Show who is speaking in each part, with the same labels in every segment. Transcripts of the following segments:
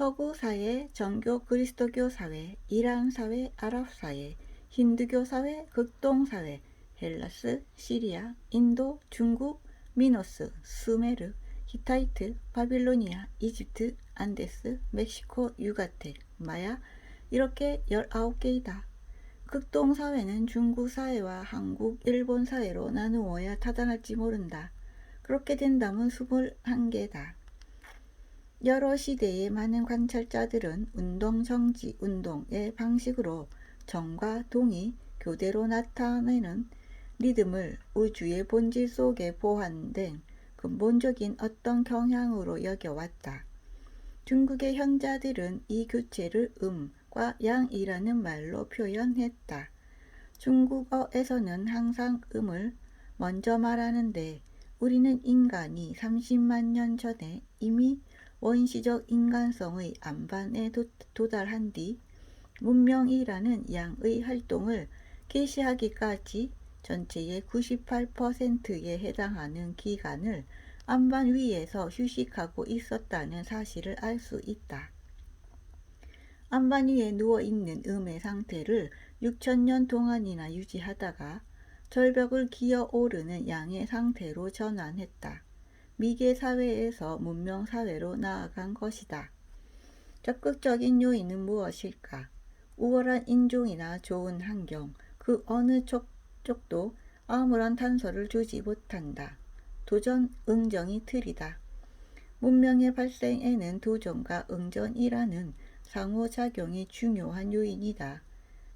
Speaker 1: 서구 사회, 정교 그리스도교 사회, 이란 사회, 아랍 사회, 힌두교 사회, 극동 사회, 헬라스, 시리아, 인도, 중국, 미노스, 수메르, 히타이트, 바빌로니아, 이집트, 안데스, 멕시코, 유가텍, 마야 이렇게 19개이다. 극동 사회는 중국 사회와 한국, 일본 사회로 나누어야 타당할지 모른다. 그렇게 된다면 21개다. 여러 시대의 많은 관찰자들은 운동 정지 운동의 방식으로 정과 동이 교대로 나타내는 리듬을 우주의 본질 속에 보완된 근본적인 어떤 경향으로 여겨왔다. 중국의 현자들은 이 교체를 음과 양이라는 말로 표현했다. 중국어에서는 항상 음을 먼저 말하는데 우리는 인간이 30만 년 전에 이미 원시적 인간성의 안반에 도, 도달한 뒤 문명이라는 양의 활동을 개시하기까지 전체의 98%에 해당하는 기간을 안반 위에서 휴식하고 있었다는 사실을 알 수 있다. 안반 위에 누워있는 음의 상태를 6천년 동안이나 유지하다가 절벽을 기어 오르는 양의 상태로 전환했다. 미개 사회에서 문명 사회로 나아간 것이다. 적극적인 요인은 무엇일까? 우월한 인종이나 좋은 환경, 그 어느 쪽, 쪽도 아무런 단서를 주지 못한다. 도전, 응정이 틀이다. 문명의 발생에는 도전과 응전이라는 상호작용이 중요한 요인이다.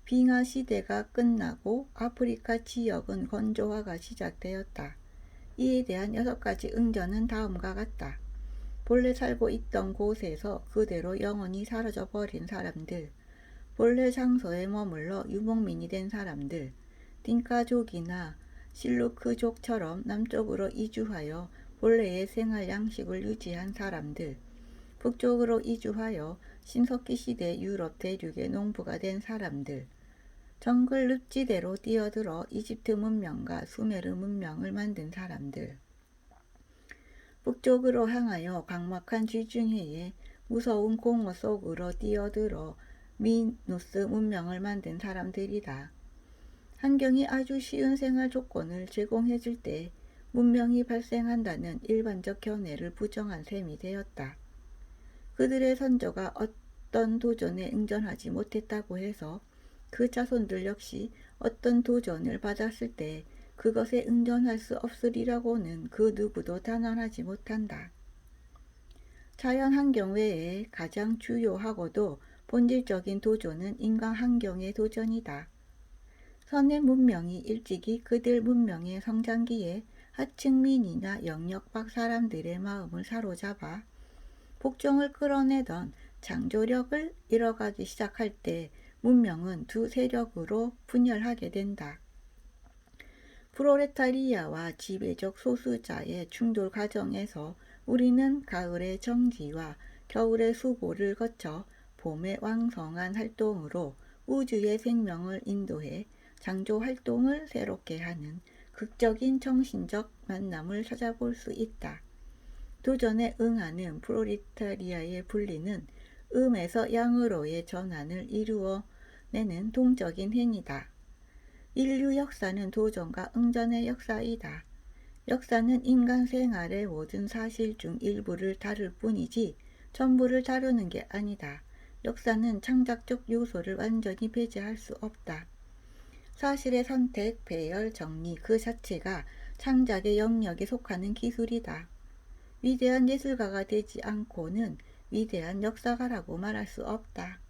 Speaker 1: 빙하 시대가 끝나고 아프리카 지역은 건조화가 시작되었다. 이에 대한 여섯 가지 응전은 다음과 같다. 본래 살고 있던 곳에서 그대로 영원히 사라져 버린 사람들, 본래 장소에 머물러 유목민이 된 사람들, 딩카족이나 실루크족처럼 남쪽으로 이주하여 본래의 생활 양식을 유지한 사람들, 북쪽으로 이주하여 신석기 시대 유럽 대륙의 농부가 된 사람들, 정글 늪지대로 뛰어들어 이집트 문명과 수메르 문명을 만든 사람들, 북쪽으로 향하여 광막한 쥐중해에 무서운 공허 속으로 뛰어들어 미누스 문명을 만든 사람들이다. 환경이 아주 쉬운 생활 조건을 제공해 줄 때 문명이 발생한다는 일반적 견해를 부정한 셈이 되었다. 그들의 선조가 어떤 도전에 응전하지 못했다고 해서 그 자손들 역시 어떤 도전을 받았을 때 그것에 응전할 수 없으리라고는 그 누구도 단언하지 못한다. 자연 환경 외에 가장 주요하고도 본질적인 도전은 인간 환경의 도전이다. 선의 문명이 일찍이 그들 문명의 성장기에 하층민이나 영역 밖 사람들의 마음을 사로잡아 복종을 끌어내던 창조력을 잃어가기 시작할 때 문명은 두 세력으로 분열하게 된다. 프로레타리아와 지배적 소수자의 충돌 과정에서 우리는 가을의 정지와 겨울의 수고를 거쳐 봄의 왕성한 활동으로 우주의 생명을 인도해 창조 활동을 새롭게 하는 극적인 정신적 만남을 찾아볼 수 있다. 도전에 응하는 프로레타리아의 분리는 음에서 양으로의 전환을 이루어 내는 동적인 행위다. 인류 역사는 도전과 응전의 역사이다. 역사는 인간 생활의 모든 사실 중 일부를 다룰 뿐이지 전부를 다루는 게 아니다. 역사는 창작적 요소를 완전히 배제할 수 없다. 사실의 선택, 배열, 정리 그 자체가 창작의 영역에 속하는 기술이다. 위대한 예술가가 되지 않고는 위대한 역사가라고 말할 수 없다.